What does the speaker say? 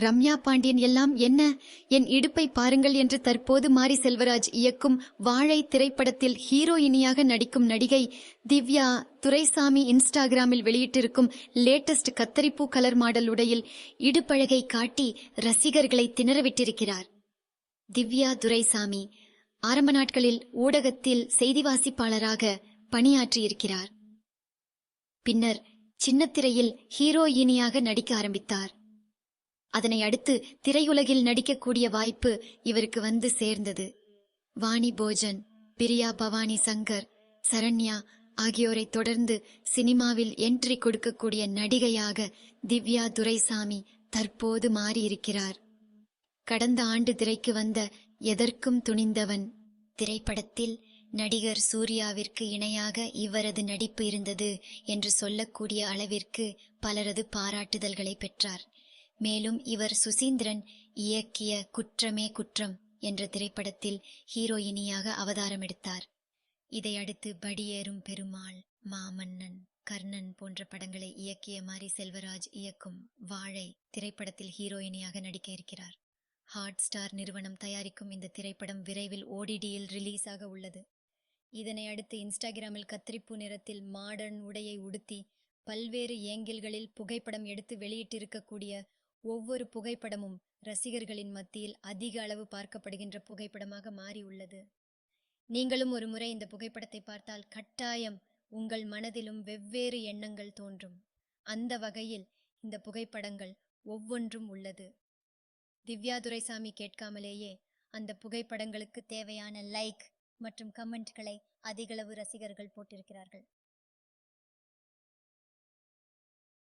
ரம்யா பாண்டியன் எல்லாம் என்ன? என் இடுப்பை பாருங்கள் என்று தற்போது மாரி செல்வராஜ் இயக்கும் வாழை திரைப்படத்தில் ஹீரோயினியாக நடிக்கும் நடிகை திவ்யா துரைசாமி இன்ஸ்டாகிராமில் வெளியிட்டிருக்கும் லேட்டஸ்ட் கத்தரிப்பூ கலர் மாடல் உடையில் இடுப்பழகை காட்டி ரசிகர்களை திணறவிட்டிருக்கிறார். திவ்யா துரைசாமி ஆரம்ப நாட்களில் ஊடகத்தில் செய்தி வாசிப்பாளராக பணியாற்றியிருக்கிறார். பின்னர் சின்னத்திரையில் ஹீரோயினியாக நடிக்க ஆரம்பித்தார். அதனை அடுத்து திரையுலகில் நடிக்கக்கூடிய வாய்ப்பு இவருக்கு வந்து சேர்ந்தது. வாணி போஜன் பிரியா பவானி சங்கர் சரண்யா ஆகியோரை தொடர்ந்து சினிமாவில் என்ட்ரி கொடுக்கக்கூடிய நடிகையாக திவ்யா துரைசாமி தற்போது மாறியிருக்கிறார். கடந்த ஆண்டு திரைக்கு வந்த எதற்கும் துணிந்தவன் திரைப்படத்தில் நடிகர் சூர்யாவிற்கு இணையாக இவரது நடிப்பு இருந்தது என்று சொல்லக்கூடிய அளவிற்கு பலரது பாராட்டுதல்களை பெற்றார். மேலும் இவர் சுசீந்திரன் இயக்கிய குற்றமே குற்றம் என்ற திரைப்படத்தில் ஹீரோயினியாக அவதாரம் எடுத்தார் இதையடுத்து படியேறும் பெருமாள் மாமன்னன் கர்ணன் போன்ற படங்களை இயக்கிய மாரி செல்வராஜ் இயக்கும் வாழை திரைப்படத்தில் ஹீரோயினியாக நடிக்க இருக்கிறார். ஹாட் ஸ்டார் நிறுவனம் தயாரிக்கும் இந்த திரைப்படம் விரைவில் ஓடிடியில் ரிலீஸ் ஆக உள்ளது. இதனை அடுத்து இன்ஸ்டாகிராமில் கத்திரிப்பு நிறத்தில் மாடர்ன் உடையை உடுத்தி பல்வேறு ஏங்கில்களில் புகைப்படம் எடுத்து வெளியிட்டிருக்கக்கூடிய ஒவ்வொரு புகைப்படமும் ரசிகர்களின் மத்தியில் அதிக அளவு பார்க்கப்படுகின்ற புகைப்படமாக மாறியுள்ளது. நீங்களும் ஒரு முறை இந்த புகைப்படத்தை பார்த்தால் கட்டாயம் உங்கள் மனதிலும் வெவ்வேறு எண்ணங்கள் தோன்றும். அந்த வகையில் இந்த புகைப்படங்கள் ஒவ்வொன்றும் உள்ளது. திவ்யா துரைசாமி கேட்காமலேயே அந்த புகைப்படங்களுக்கு தேவையான லைக் மற்றும் கமெண்ட்களை அதிகளவு ரசிகர்கள் போட்டிருக்கிறார்கள்.